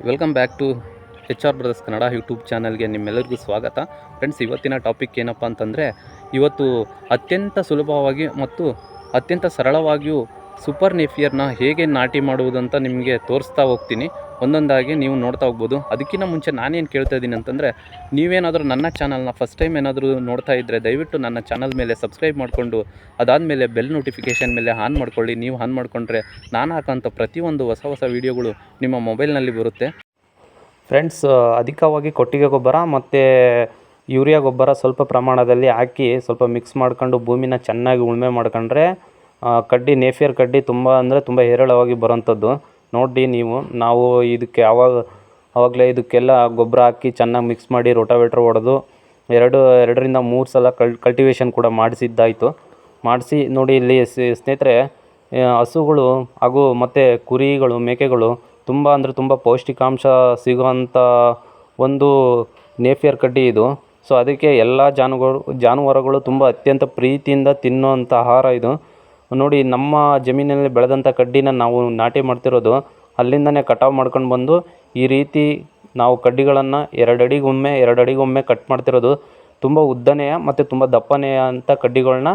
Welcome back to H R brothers Kannada YouTube ಚಾನಲ್ಗೆ ನಿಮ್ಮೆಲ್ಲರಿಗೂ ಸ್ವಾಗತ. ಫ್ರೆಂಡ್ಸ್, ಇವತ್ತಿನ ಟಾಪಿಕ್ ಏನಪ್ಪ ಅಂತಂದರೆ, ಇವತ್ತು ಅತ್ಯಂತ ಸುಲಭವಾಗಿ ಮತ್ತು ಅತ್ಯಂತ ಸರಳವಾಗಿಯೂ ಸೂಪರ್ ನೇಫಿಯರ್ನ ಹೇಗೆ ನಾಟಿ ಮಾಡುವುದಂತ ನಿಮಗೆ ತೋರಿಸ್ತಾ ಹೋಗ್ತೀನಿ. ಒಂದೊಂದಾಗಿ ನೀವು ನೋಡ್ತಾ ಹೋಗ್ಬೋದು. ಅದಕ್ಕಿಂತ ಮುಂಚೆ ನಾನೇನು ಕೇಳ್ತಾ ಇದ್ದೀನಿ ಅಂತಂದರೆ, ನೀವೇನಾದರೂ ನನ್ನ ಚಾನಲ್ನ ಫಸ್ಟ್ ಟೈಮ್ ಏನಾದರೂ ನೋಡ್ತಾ ಇದ್ದರೆ ದಯವಿಟ್ಟು ನನ್ನ ಚಾನಲ್ ಮೇಲೆ ಸಬ್ಸ್ಕ್ರೈಬ್ ಮಾಡಿಕೊಂಡು, ಅದಾದಮೇಲೆ ಬೆಲ್ ನೋಟಿಫಿಕೇಷನ್ ಮೇಲೆ ಆನ್ ಮಾಡ್ಕೊಳ್ಳಿ. ನೀವು ಆನ್ ಮಾಡಿಕೊಂಡ್ರೆ ನಾನು ಹಾಕೋಂಥ ಪ್ರತಿಯೊಂದು ಹೊಸ ಹೊಸ ವೀಡಿಯೋಗಳು ನಿಮ್ಮ ಮೊಬೈಲ್ನಲ್ಲಿ ಬರುತ್ತೆ. ಫ್ರೆಂಡ್ಸ್, ಅಧಿಕವಾಗಿ ಕೊಟ್ಟಿಗೆ ಗೊಬ್ಬರ ಮತ್ತು ಯೂರಿಯಾ ಗೊಬ್ಬರ ಸ್ವಲ್ಪ ಪ್ರಮಾಣದಲ್ಲಿ ಹಾಕಿ ಸ್ವಲ್ಪ ಮಿಕ್ಸ್ ಮಾಡ್ಕೊಂಡು ಭೂಮಿನ ಚೆನ್ನಾಗಿ ಉಳುಮೆ ಮಾಡ್ಕೊಂಡ್ರೆ ಕಡ್ಡಿ, ನೇಫಿಯರ್ ಕಡ್ಡಿ ತುಂಬ ಅಂದರೆ ತುಂಬ ಹೇರಳವಾಗಿ ಬರೋಂಥದ್ದು ನೋಡಿ ನೀವು, ನಾವು ಇದಕ್ಕೆ ಯಾವಾಗ ಆವಾಗಲೇ ಇದಕ್ಕೆಲ್ಲ ಗೊಬ್ಬರ ಹಾಕಿ ಚೆನ್ನಾಗಿ ಮಿಕ್ಸ್ ಮಾಡಿ ರೋಟಾವೇಟ್ರ್ ಹೊಡೆದು ಎರಡು, ಎರಡರಿಂದ ಮೂರು ಸಲ ಕಲ್ ಕಲ್ಟಿವೇಷನ್ ಕೂಡ ಮಾಡಿಸಿದ್ದಾಯಿತು. ಮಾಡಿಸಿ ನೋಡಿ ಇಲ್ಲಿ ಸ್ನೇಹಿತರೆ ಹಸುಗಳು ಹಾಗೂ ಮತ್ತು ಕುರಿಗಳು, ಮೇಕೆಗಳು ತುಂಬ ಅಂದರೆ ತುಂಬ ಪೌಷ್ಟಿಕಾಂಶ ಸಿಗುವಂಥ ಒಂದು ನೇಫಿಯರ್ ಕಡ್ಡಿ ಇದು. ಸೊ ಅದಕ್ಕೆ ಎಲ್ಲ ಜಾನುಗಳು, ಜಾನುವಾರುಗಳು ತುಂಬ ಅತ್ಯಂತ ಪ್ರೀತಿಯಿಂದ ತಿನ್ನುವಂಥ ಆಹಾರ ಇದು. ನೋಡಿ, ನಮ್ಮ ಜಮೀನಿನಲ್ಲಿ ಬೆಳೆದಂಥ ಕಡ್ಡಿನ ನಾವು ನಾಟಿ ಮಾಡ್ತಿರೋದು, ಅಲ್ಲಿಂದನೇ ಕಟಾವು ಮಾಡ್ಕೊಂಡು ಬಂದು, ಈ ರೀತಿ ನಾವು ಕಡ್ಡಿಗಳನ್ನು ಎರಡು ಅಡಿಗೊಮ್ಮೆ ಎರಡು ಅಡಿಗೊಮ್ಮೆ ಕಟ್ ಮಾಡ್ತಿರೋದು ತುಂಬ ಉದ್ದನೆಯ ಮತ್ತು ತುಂಬ ದಪ್ಪನೆಯ ಅಂಥ ಕಡ್ಡಿಗಳನ್ನ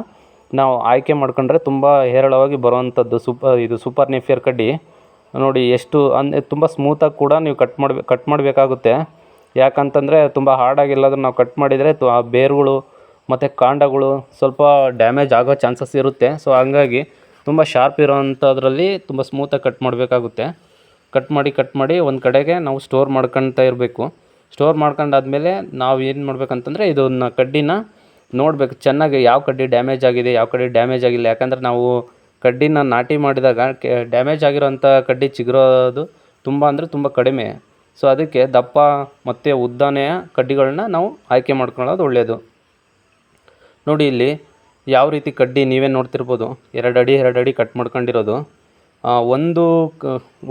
ನಾವು ಆಯ್ಕೆ ಮಾಡ್ಕೊಂಡ್ರೆ ತುಂಬ ಹೇರಳವಾಗಿ ಬರುವಂಥದ್ದು ಸೂಪ, ಇದು ಸೂಪರ್ ನೆಫಿಯರ್ ಕಡ್ಡಿ. ನೋಡಿ, ಎಷ್ಟು ಅಂದರೆ ತುಂಬ ಸ್ಮೂತಾಗಿ ಕೂಡ ನೀವು ಕಟ್ ಮಾಡ್ಬೇ, ಕಟ್ ಮಾಡಬೇಕಾಗುತ್ತೆ. ಯಾಕಂತಂದರೆ ತುಂಬ ಹಾರ್ಡಾಗಿ ಎಲ್ಲಾದರೂ ನಾವು ಕಟ್ ಮಾಡಿದರೆ ತು, ಆ ಬೇರುಗಳು ಮತ್ತು ಕಾಂಡಗಳು ಸ್ವಲ್ಪ ಡ್ಯಾಮೇಜ್ ಆಗೋ ಚಾನ್ಸಸ್ ಇರುತ್ತೆ. ಸೊ ಹಂಗಾಗಿ ತುಂಬ ಶಾರ್ಪ್ ಇರೋವಂಥದ್ರಲ್ಲಿ ತುಂಬ ಸ್ಮೂತಾಗಿ ಕಟ್ ಮಾಡಬೇಕಾಗುತ್ತೆ. ಕಟ್ ಮಾಡಿ ಕಟ್ ಮಾಡಿ ಒಂದು ಕಡೆಗೆ ನಾವು ಸ್ಟೋರ್ ಮಾಡ್ಕೊಳ್ತಾ ಇರಬೇಕು. ಸ್ಟೋರ್ ಮಾಡ್ಕೊಂಡಾದ್ಮೇಲೆ ನಾವು ಏನು ಮಾಡ್ಬೇಕಂತಂದರೆ ಇದನ್ನ ಕಡ್ಡಿನ ನೋಡಬೇಕು. ಚೆನ್ನಾಗಿ ಯಾವ ಕಡ್ಡಿ ಡ್ಯಾಮೇಜ್ ಆಗಿದೆ, ಯಾವ ಕಡ್ಡಿ ಡ್ಯಾಮೇಜ್ ಆಗಿಲ್ಲ. ಯಾಕಂದರೆ ನಾವು ಕಡ್ಡಿನ ನಾಟಿ ಮಾಡಿದಾಗ ಡ್ಯಾಮೇಜ್ ಆಗಿರೋಂಥ ಕಡ್ಡಿ ಚಿಗುರೋದು ತುಂಬ ಅಂದರೆ ತುಂಬ ಕಡಿಮೆ. ಸೊ ಅದಕ್ಕೆ ದಪ್ಪ ಮತ್ತು ಉದ್ದನೆಯ ಕಡ್ಡಿಗಳನ್ನ ನಾವು ಆಯ್ಕೆ ಮಾಡ್ಕೊಳ್ಳೋದು ಒಳ್ಳೆಯದು ನೋಡಿ ಇಲ್ಲಿ ಯಾವ ರೀತಿ ಕಡ್ಡಿ ನೀವೇ ನೋಡ್ತಿರ್ಬೋದು. ಎರಡು ಅಡಿ ಎರಡು ಅಡಿ ಕಟ್ ಮಾಡ್ಕೊಂಡಿರೋದು. ಒಂದು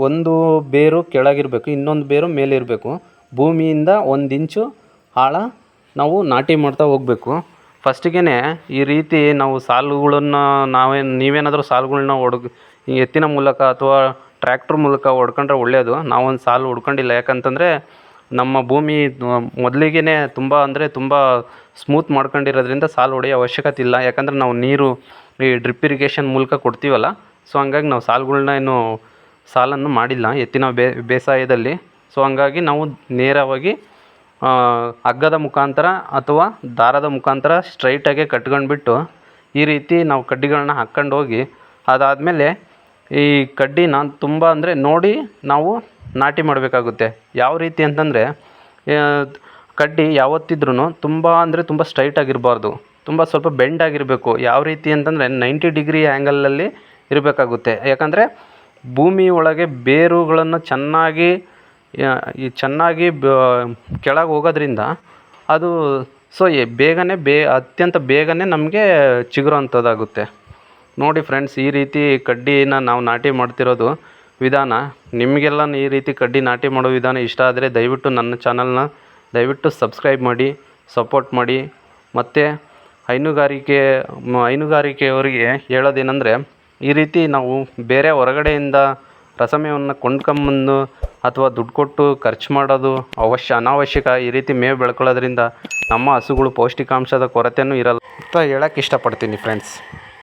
ಒಂದು ಬೇರು ಕೆಳಗಿರಬೇಕು, ಇನ್ನೊಂದು ಬೇರು ಮೇಲಿರಬೇಕು. ಭೂಮಿಯಿಂದ ಒಂದು ಇಂಚು ಆಳ ನಾವು ನಾಟಿ ಮಾಡ್ತಾ ಹೋಗಬೇಕು. ಫಸ್ಟಿಗೆ ಈ ರೀತಿ ನಾವು ಸಾಲುಗಳನ್ನು ನಾವೇ, ನೀವೇನಾದರೂ ಸಾಲುಗಳ್ನ ಈ ಎತ್ತಿನ ಮೂಲಕ ಅಥವಾ ಟ್ರ್ಯಾಕ್ಟ್ರ್ ಮೂಲಕ ಹೊಡ್ಕೊಂಡ್ರೆ ಒಳ್ಳೆಯದು ನಾವೊಂದು ಸಾಲು ಹೊಡ್ಕೊಂಡಿಲ್ಲ ಯಾಕಂತಂದರೆ ನಮ್ಮ ಭೂಮಿ ಮೊದಲಿಗೇ ತುಂಬ ಅಂದರೆ ತುಂಬ ಸ್ಮೂತ್ ಮಾಡ್ಕೊಂಡಿರೋದ್ರಿಂದ ಸಾಲು ಹೊಡೆಯೋ ಅವಶ್ಯಕತೆ ಇಲ್ಲ. ಯಾಕಂದರೆ ನಾವು ನೀರು, ಈ ಡ್ರಿಪ್ ಇರಿಗೇಷನ್ ಮೂಲಕ ಕೊಡ್ತೀವಲ್ಲ, ಸೊ ಹಂಗಾಗಿ ನಾವು ಸಾಲುಗಳ್ನ ಏನು ಸಾಲನ್ನು ಮಾಡಿಲ್ಲ ಎತ್ತಿನ ಬೇಸಾಯದಲ್ಲಿ. ಸೊ ಹಂಗಾಗಿ ನಾವು ನೇರವಾಗಿ ಹಗ್ಗದ ಮುಖಾಂತರ ಅಥವಾ ದಾರದ ಮುಖಾಂತರ ಸ್ಟ್ರೈಟಾಗೆ ಕಟ್ಕೊಂಡ್ಬಿಟ್ಟು ಈ ರೀತಿ ನಾವು ಕಡ್ಡಿಗಳನ್ನ ಹಾಕ್ಕೊಂಡು ಹೋಗಿ ಅದಾದಮೇಲೆ ಈ ಕಡ್ಡಿನ ತುಂಬ ಅಂದರೆ ನೋಡಿ ನಾವು ನಾಟಿ ಮಾಡಬೇಕಾಗುತ್ತೆ. ಯಾವ ರೀತಿ ಅಂತಂದರೆ ಕಡ್ಡಿ ಯಾವತ್ತಿದ್ರೂ ತುಂಬ ಅಂದರೆ ತುಂಬ ಸ್ಟ್ರೈಟ್ ಆಗಿರಬಾರ್ದು. ತುಂಬ ಸ್ವಲ್ಪ ಬೆಂಡ್ ಆಗಿರಬೇಕು. ಯಾವ ರೀತಿ ಅಂತಂದರೆ ನೈಂಟಿ ಡಿಗ್ರಿ ಆ್ಯಂಗಲಲ್ಲಿ ಇರಬೇಕಾಗುತ್ತೆ. ಯಾಕಂದರೆ ಭೂಮಿ ಒಳಗೆ ಬೇರುಗಳನ್ನು ಚೆನ್ನಾಗಿ ಈ ಚೆನ್ನಾಗಿ ಬ, ಕೆಳಗೆ ಹೋಗೋದ್ರಿಂದ ಅದು ಸೊ ಎ ಬೇಗನೆ ಬೇ, ಅತ್ಯಂತ ಬೇಗನೆ ನಮಗೆ ಚಿಗುರೋಂಥದ್ದಾಗುತ್ತೆ ನೋಡಿ ಫ್ರೆಂಡ್ಸ್ ಈ ರೀತಿ ಕಡ್ಡಿನ ನಾವು ನಾಟಿ ಮಾಡ್ತಿರೋದು ವಿಧಾನ. ನಿಮಗೆಲ್ಲ ಈ ರೀತಿ ಕಡ್ಡಿ ನಾಟಿ ಮಾಡೋ ವಿಧಾನ ಇಷ್ಟ ಆದರೆ ದಯವಿಟ್ಟು ನನ್ನ ಚಾನಲ್ನ ದಯವಿಟ್ಟು ಸಬ್ಸ್ಕ್ರೈಬ್ ಮಾಡಿ, ಸಪೋರ್ಟ್ ಮಾಡಿ. ಮತ್ತು ಹೈನುಗಾರಿಕೆ ಹೈನುಗಾರಿಕೆಯವರಿಗೆ ಹೇಳೋದೇನೆಂದರೆ, ಈ ರೀತಿ ನಾವು ಬೇರೆ ಹೊರಗಡೆಯಿಂದ ರಸಮೇವನ್ನು ಕೊಂಡ್ಕೊಂಬಂದು ಅಥವಾ ದುಡ್ಡು ಕೊಟ್ಟು ಖರ್ಚು ಮಾಡೋದು ಅವಶ್ಯ, ಅನಾವಶ್ಯಕ ಈ ರೀತಿ ಮೇವು ಬೆಳ್ಕೊಳ್ಳೋದ್ರಿಂದ ನಮ್ಮ ಹಸುಗಳು ಪೌಷ್ಟಿಕಾಂಶದ ಕೊರತೆಯೂ ಇರಲ್ಲ. ಅಂತ ಹೇಳಕ್ಕೆ ಇಷ್ಟಪಡ್ತೀನಿ ಫ್ರೆಂಡ್ಸ್